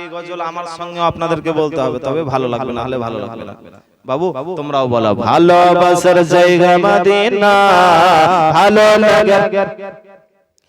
এই গজল আমার সঙ্গে আপনাদেরকে বলতে হবে তবে ভালো লাগবে না হলে ভালো লাগবে না। বাবু তোমরাও বলো ভালোবাসার জায়গা মদিনা। ভালো লাগে।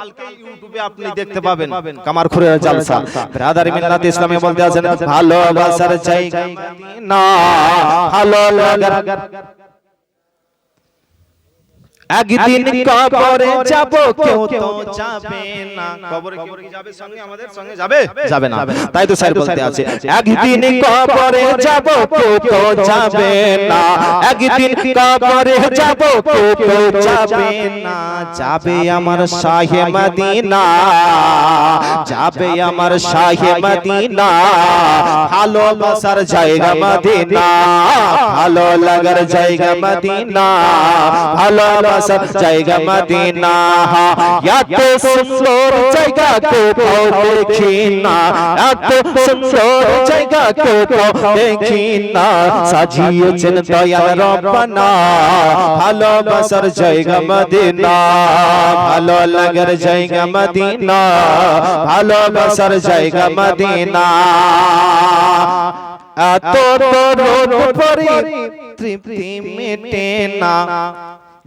কালকে ইউটিউবে আপনি দেখতে পাবেন কামার খুরের জালসা। ব্রাদার মিল্লাত ইসলামে বলতে আছেন ভালোবাসার চাই না ভালো লাগার একদিন কবরে যাব কেউ তো যাবে না। কবরে কেউ কি যাবে? সঙ্গে আমাদের সঙ্গে যাবে? যাবে না। তাই তো স্যার বলতে আছে। একদিন কবরে যাব কেউ তো যাবে না। একদিন কবরে যাব কেউ তো যাবে না। যাবে আমার শাহে মদিনা। যাবে আমার শাহে মদিনা। ভালোবাসার জায়গা মদিনা। ভালো লাগার জায়গা মদিনা। ভালোবাসার জায়গা মদিনা এত সুন্দর জায়গা কোথাও দেখি না এত সুন্দর জায়গা কোথাও দেখি না সাজিয়েছেন দয়াল রব্বানা ভালোবাসার জায়গা মদিনা ভালো লাগার জায়গা মদিনা ভালোবাসার জায়গা মদিনা এত তরুণ পরি তৃপ্তি মেটে না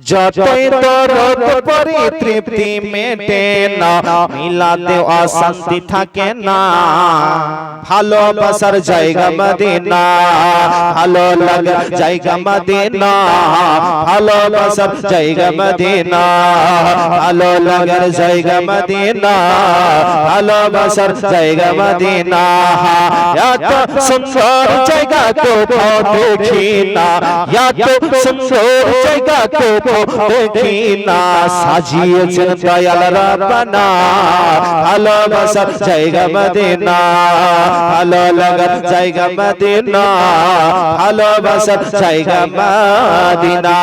যতই তরুণ পরি তৃপ্তি মেটে না মিলাতে অশান্তি থাকে না ভালোবাসার জায়গা মদিনা ভালো লাগার জায়গা মদিনা ভালোবাসার জায়গা মদিনা ভালো লাগার জায়গা মদিনা ভালোবাসার জায়গা মদিনা এত সুন্দর জায়গা কোথাও দেখি না এত সুন্দর জায়গা কোথাও দেখি না সাজিয়েছেন দয়াল রাব্বানা। ভালোবাসার জায়গা মদিনা। ভালো লাগার জায়গা মদিনা। ভালোবাসার জায়গা মদিনা।